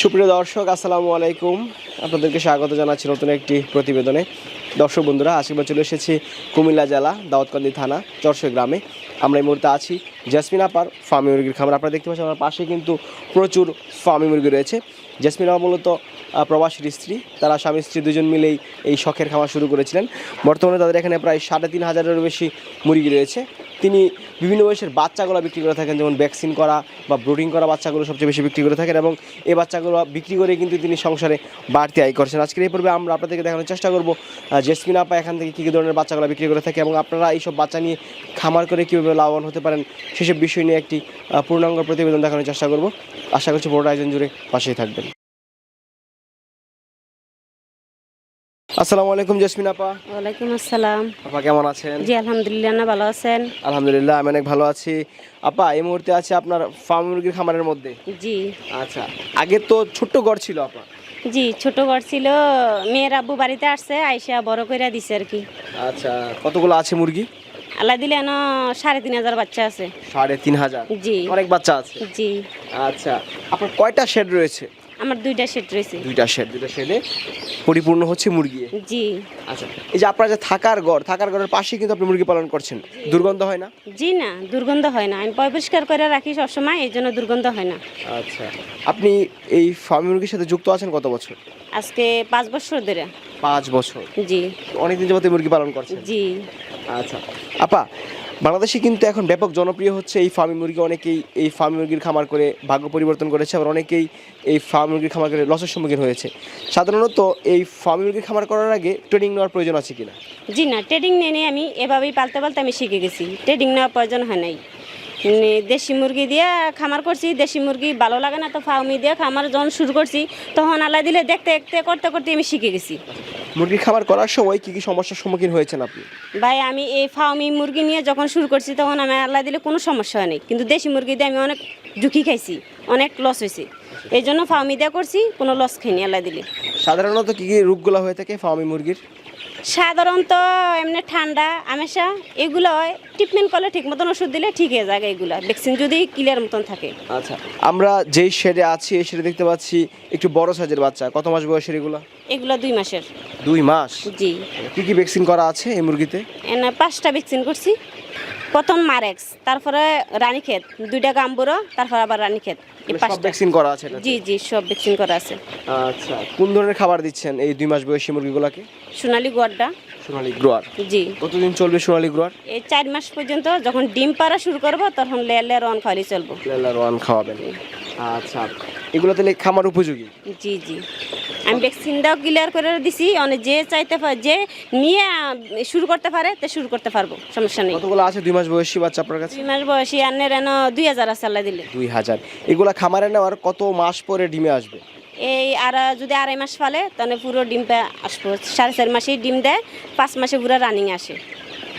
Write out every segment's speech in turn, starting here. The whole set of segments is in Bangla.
সুপ্রিয় দর্শক, আসসালামু আলাইকুম। আপনাদেরকে স্বাগত জানাচ্ছি নতুন একটি প্রতিবেদনে। দর্শক বন্ধুরা, আজকে আমরা চলে এসেছি কুমিল্লা জেলা, দাউদকান্দি থানা চরসে গ্রামে। আমরা এই মুহূর্তে আছি জেসমিন আপার ফার্মি মুরগির খামার। আপনারা দেখতে পাচ্ছেন, আমার পাশে কিন্তু প্রচুর ফার্মি মুরগি রয়েছে। জেসমিন আপা মূলত প্রবাসীর স্ত্রী। তারা স্বামী, স্ত্রী দুজন মিলেই এই শখের খামার শুরু করেছিলেন। বর্তমানে তাদের এখানে প্রায় সাড়ে তিন হাজারেরও বেশি মুরগি রয়েছে। তিনি বিভিন্ন বয়সের বাচ্চাগুলো বিক্রি করে থাকেন, যেমন ভ্যাকসিন করা বা ব্রুডিং করা বাচ্চাগুলো সবচেয়ে বেশি বিক্রি করে থাকেন এবং এই বাচ্চাগুলো বিক্রি করে কিন্তু তিনি সংসারে বাড়তি আয় করছেন। আজকের এই পর্বে আমরা আপনাদেরকে দেখানোর চেষ্টা করব জেসমিন আপা এখান থেকে কী কী ধরনের বাচ্চাগুলো বিক্রি করে থাকে এবং আপনারা এইসব বাচ্চা নিয়ে খামার করে কীভাবে লাভবান হতে পারেন সেসব বিষয় নিয়ে একটি পূর্ণাঙ্গ প্রতিবেদন দেখানোর চেষ্টা করব। আশা করছি বড় আয়োজন জুড়ে পাশেই থাকবেন। আসসালামু আলাইকুম জেসমিন আপা। ওয়ালাইকুম আসসালাম। আপা কেমন আছেন? জি আলহামদুলিল্লাহ না ভালো আছেন? আলহামদুলিল্লাহ আমি অনেক ভালো আছি। আপা এই মুহূর্তে আছে আপনার ফার্ম মুরগির খামারের মধ্যে। জি। আচ্ছা আগে তো ছোট্ট ঘর ছিল আপা। জি ছোট ঘর ছিল। মেয়ের আব্বু বাড়িতে আসছে আইসা বড় করে দিছে আর কি। আচ্ছা কতগুলো আছে মুরগি? আল্লাহ দিলে এন সাড়ে তিন হাজার বাচ্চা আছে। সাড়ে তিন হাজার? জি। অনেক বাচ্চা আছে। জি। আচ্ছা আপনার কয়টা শেড রয়েছে? আমার দুইটা সেট রয়েছে। দুইটা শেড দুইটা শেডে পরিপূর্ণ হচ্ছে মুরগি। জি। আচ্ছা এই যে আপনার যে থাকার ঘর থাকার ঘরের পাশে কিন্তু আপনি মুরগি পালন করছেন। দুর্গন্ধ হয় না? জি না দুর্গন্ধ হয় না। আমি পরিষ্কার করে রাখি সবসময় এই জন্য দুর্গন্ধ হয় না। আচ্ছা আপনি এই ফার্ম মুরগির সাথে যুক্ত আছেন কত বছর? আজকে পাঁচ বছর ধরে। পাঁচ বছর। জি। অনেকদিন যাবত মুরগি পালন করছেন। জি। আচ্ছা আপা বাংলাদেশে কিন্তু এখন ব্যাপক জনপ্রিয় হচ্ছে এই ফার্মি মুরগি। অনেকেই এই ফার্মি মুরগির খামার করে ভাগ্য পরিবর্তন করেছে, আবার অনেকেই এই ফার্মি মুরগির খামার করে লসের সম্মুখীন হয়েছে। সাধারণত এই ফার্মি মুরগির খামার করার আগে ট্রেনিং নেওয়ার প্রয়োজন আছে কিনা? জি না, ট্রেনিং নিয়ে আমি এভাবেই পালতে পালতে আমি শিখে গেছি। ট্রেনিং নেওয়ার প্রয়োজন হয় নাই। দেশি মুরগি দিয়ে খামার করছি দেশি মুরগি ভালো লাগে না তো ফার্মি দিয়ে খামার যখন শুরু করছি তখন আল্লাহ দিলে দেখতে দেখতে করতে করতে আমি শিখে গেছি। মুরগির খাবার করার সময় কি কি সমস্যার সম্মুখীন হয়েছেন আপনি? ভাই আমি এই ফার্মি মুরগি নিয়ে যখন শুরু করছি তখন আমি আল্লাহ দিলে কোনো সমস্যা হয় নাই। কিন্তু দেশি মুরগি দিয়ে আমি অনেক ঝুঁকি খাইছি অনেক লস হয়েছে এই জন্য ফার্মি দিয়ে করছি কোনো লস খাইনি আল্লাহ দিলে। সাধারণত কি কি রোগগুলো হয়ে থাকে ফার্মি মুরগির? সাধারণত এমনি ঠান্ডা আমেশা এগুলো হয় ট্রিটমেন্ট করলে ঠিক মতন ওষুধ দিলে ঠিক হয়ে যায় এগুলো। ভ্যাকসিন যদি ক্লিয়ার মতন থাকে। আচ্ছা আমরা যেই শেডে আছি এই শেডে দেখতে পাচ্ছি একটু বড় সাইজের বাচ্চা। কত মাস বয়সের এগুলো? এগুলো দুই মাসের। দুই মাস? জি। কি কি ভ্যাকসিন করা আছে এই মুরগিতে? এনা পাঁচটা ভ্যাকসিন করছি। প্রথম মারেক্স তারপরে রানীক্ষেত দুইটা গাম্বুরো তারপর আবার রানীক্ষেত মানে সব ভ্যাকসিন করা আছে জি জি সব ভ্যাকসিন করা আছে। আচ্ছা কোন ধরনের খাবার দিচ্ছেন এই দুই মাস বয়সী মুরগিগুলোকে? সোনালি গোয়ারটা। সোনালী গ্রোয়ার জি। কতদিন চলবে সোনালী গ্রোয়ার এই চার মাস পর্যন্ত যখন ডিম পাড়া শুরু করব তখন লেয়ার লেয়ার খাওয়ালি চলবো। রোয়ান খাওয়াবেন। আচ্ছা। এগুলো তাহলে খামার উপযোগী? জি জি। আমি ভ্যাকসিনটাও ক্লিয়ার করে দিছি অনেক যে চাইতে পারে যে নিয়ে শুরু করতে পারে তে শুরু করতে পারব সমস্যা নেই। কতগুলো আছে? দুই মাস বয়সী বাচ্চা আপনার কাছে? দুই মাস বয়সী আনের এন দুই হাজার আছে আল্লাহ দিলে। দুই হাজার। এগুলা খামারে নেওয়ার কত মাস পরে ডিমে আসবে? এই আর যদি আড়াই মাস ফালে তাহলে পুরো ডিমটা আসব। সাড়ে চার মাসেই ডিম দেয় পাঁচ মাসে পুরো রানিং আসে।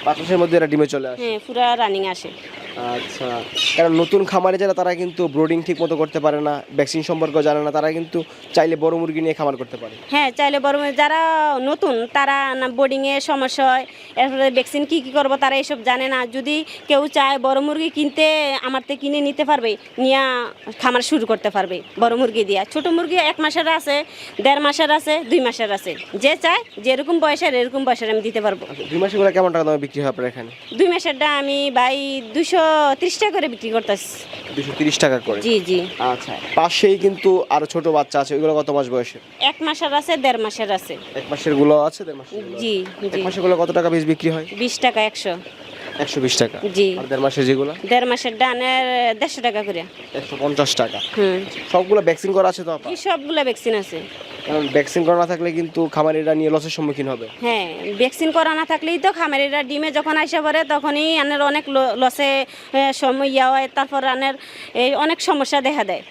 পাঁচ মাসের মধ্যে এরা ডিমে চলে আসে। হ্যাঁ পুরো রানিং আসে। আচ্ছা। কারণ নতুন খামারে যারা তারা কিন্তু ব্রোডিং ঠিক মতো করতে পারে না ভ্যাকসিন সম্পর্কে জানে না তারা কিন্তু চাইলে বড় মুরগি নিয়ে খামার করতে পারে। হ্যাঁ চাইলে বড় যারা নতুন তারা না বোর্ডিংয়ে সমস্যা হয় এরপরে ভ্যাকসিন কী কী করব তারা এসব জানে না। যদি কেউ চায় বড় মুরগি কিনতে আমার থেকে কিনে নিতে পারবে নিয়ে খামার শুরু করতে পারবে বড় মুরগি দিয়া। ছোট মুরগি এক মাসের আছে দেড় মাসের আছে দুই মাসের আছে। যে চায় যেরকম বয়সের এরকম বয়সের আমি দিতে পারব। আচ্ছা দুই মাসে এগুলো কেমন টাকা দামে বিক্রি হয় আপনার এখানে? দুই মাসেরটা আমি ভাই দুশো ত্রিশ টাকা করে বিক্রি করতেছি। দুশো তিরিশ টাকা করে। জি জি। আচ্ছা পাশেই কিন্তু আরও ছোট বাচ্চা আছে ওইগুলো কত মাস বয়সের এক মাসের আছে দেড় মাসের আছে। এক মাসেরগুলো আছে দেড় মাসেরগুলো? জি এক জি। মাসেরগুলো কত টাকা পিস বিক্রি হয়? বিশ টাকা একশো। একশো বিশ টাকা। জি। আর দেড় মাসের যেগুলো? দেড় মাসের ডানের দেড়শো টাকা করে। একশো পঞ্চাশ টাকা। হুম। সবগুলো ভ্যাকসিন করা আছে তো আপা? এই সবগুলো ভ্যাকসিন আছে। ভ্যাকসিন করা না থাকলে কিন্তু খামারিরা নিয়ে লসের সম্মুখীন হবে। হ্যাঁ ভ্যাকসিন করা না থাকলেই তো খামারিরা ডিমে যখন আসে পড়ে তখনই আনের অনেক লসে সময় ইয়া হয়, তারপর আনের এই অনেক সমস্যা দেখা দেয়।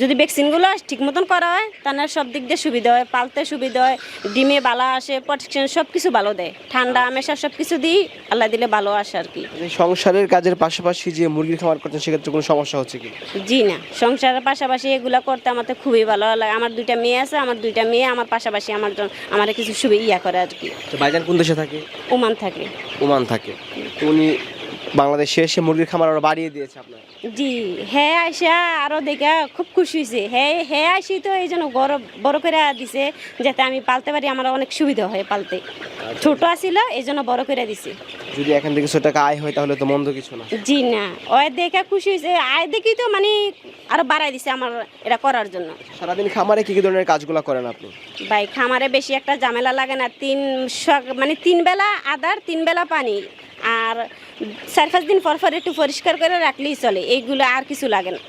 যদি ভ্যাকসিনগুলো ঠিক মতন করা হয় তাহলে সব দিক দিয়ে সুবিধা হয়। পালতে সুবিধা হয় ডিমে ভালো আসে প্রোটেকশন সব কিছু ভালো দেয়। ঠান্ডা আমেশা সব কিছু দিই আল্লাহ দিলে ভালো আসে আর কি। সংসারের কাজের পাশাপাশি যে মুরগির খামার করছেন সেক্ষেত্রে কোনো সমস্যা হচ্ছে কি? জি না সংসারের পাশাপাশি এগুলো করতে আমার তো খুবই ভালো লাগে। আমার দুইটা মেয়ে আছে আমার দুইটা মেয়ে আমার পাশাপাশি আমার আমার কিছু সুবিধা ইয়া করে আর কি। ভাইজান কোন দেশে থাকে? ওমান থাকে। ওমান থাকে। উনি বাংলাদেশে এসে মুরগির খামার আরও বাড়িয়ে দিয়েছে আপনার? জি হ্যাঁ আইসা আরও দেখা খুব খুশি হয়েছে। হ্যাঁ হ্যাঁ আইসি তো এই জন্য বড় বড় করে দিছে যাতে আমি পালতে পারি আমার অনেক সুবিধা হয় পালতে। ছোট আছিল এই জন্য বড় করে দিছে। যদি এখান থেকে কিছু টাকা আয় হয় তাহলে তো মন্দ কিছু না। জি না ওই দেখা খুশি হয়েছে। আয় দেখি তো মানে আরও বাড়াই দিছে আমার এটা করার জন্য। সারাদিন খামারে কি কি ধরনের কাজগুলো করেন আপনি? ভাই খামারে বেশি একটা ঝামেলা লাগে না। তিন মানে তিন বেলা আদার তিন বেলা পানি। আর চার দিন পর একটু পরিষ্কার করে রাখলেই চলে। এইগুলো আর কিছু লাগে না।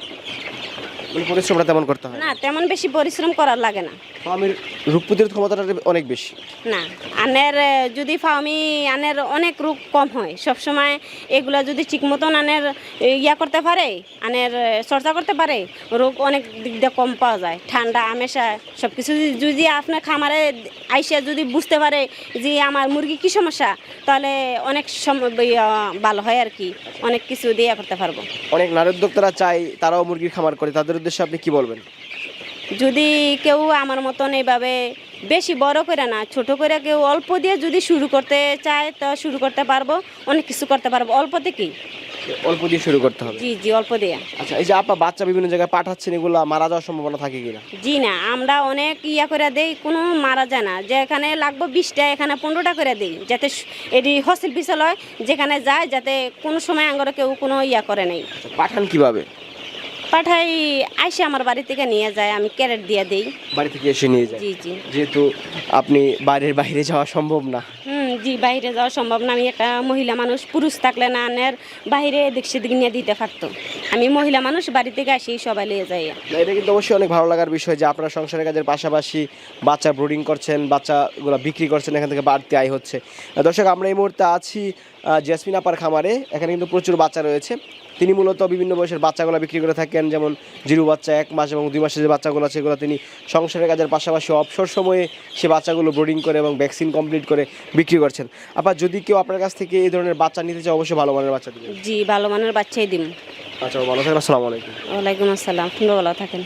মানে পরিশ্রমটা তেমন করতে হয় না তেমন বেশি পরিশ্রম করার লাগে না। ফার্মের রোগ প্রতিরোধ ক্ষমতাটা অনেক বেশি। না আনের যদি ফার্মি আনের অনেক রোগ কম হয় সবসময় এগুলা যদি ঠিক মতন আনের ইয়া করতে পারে আনের চর্চা করতে পারে রোগ অনেক দিক দিয়ে কম পাওয়া যায়। ঠান্ডা আমেশা সব কিছু যদি- আপনার খামারে আইসা যদি বুঝতে পারে যে আমার মুরগি কি সমস্যা তাহলে অনেক ভালো হয় আর কি। অনেক কিছু দিয়ে করতে পারব। অনেক নারী উদ্যোক্তারা চায় তারাও মুরগির খামার করে তাদের উদ্দেশ্যে আপনি কি বলবেন? যদি কেউ আমার মতন এইভাবে বেশি বড় করে না ছোট করে কেউ অল্প দিয়ে যদি শুরু করতে চায় তো শুরু করতে পারব। অনেক কিছু করতে পারব। অল্প থেকেই অল্প দিয়ে শুরু করতে হবে। জি জি অল্প দিয়ে। আচ্ছা এই যে আপা বাচ্চা বিভিন্ন জায়গায় পাঠাচ্ছেন এগুলো মারা যাওয়ার সম্ভাবনা থাকে কিনা? জি না আমরা অনেক ইয়া করে দেই কোনো মারা যায় না। যে এখানে লাগবো বিশটা এখানে পনেরোটা করে দিই যাতে এটি হসিল বিচল হয় যেখানে যায় যাতে কোনো সময় আঙ্গরে কেউ কোনো ইয়া করে নেই। আচ্ছা, পাঠান কীভাবে? পাঠাই আইসে আমার বাড়ি থেকে নিয়ে যায় আমি ক্যারেট দিয়ে দিই। বাড়ি থেকে এসে নিয়ে যায়? জি জি। যেহেতু আপনি বাইরের বাইরে যাওয়া সম্ভব না। হুম জি বাইরে যাওয়া সম্ভব না। আমি একটা মহিলা মানুষ পুরুষ থাকলে না আনের বাইরে এদিক সেদিক নিয়ে দিতে পারতো। আমি মহিলা মানুষ বাড়ি থেকে আসি সবাই নিয়ে যাই এটা কিন্তু অবশ্যই অনেক ভালো লাগার বিষয় যে আপনারা সংসারের কাজের পাশাপাশি বাচ্চা ব্রুডিং করছেন বাচ্চাগুলো বিক্রি করছেন এখান থেকে বাড়তি আয় হচ্ছে। দর্শক আমরা এই মুহূর্তে আছি জেসমিন আপার খামারে। এখানে কিন্তু প্রচুর বাচ্চা রয়েছে। তিনি মূলত বিভিন্ন বয়সের বাচ্চাগুলো বিক্রি করে থাকেন যেমন জিরু বাচ্চা এক মাস এবং দুই মাসের যে বাচ্চাগুলো আছে সেগুলো তিনি সংসারের কাজের পাশাপাশি অবসর সময়ে সে বাচ্চাগুলো ব্রোডিং করে এবং ভ্যাকসিন কমপ্লিট করে বিক্রি করছেন। আবার যদি কেউ আপনার কাছ থেকে এই ধরনের বাচ্চা নিতে চায় অবশ্যই ভালো মানের বাচ্চা দিবেন। জি ভালো মানের বাচ্চাই দিন আচ্ছা ভালো থাকেন আসসালামু আলাইকুম। ওয়ালাইকুম আসসালাম ভালো থাকেন।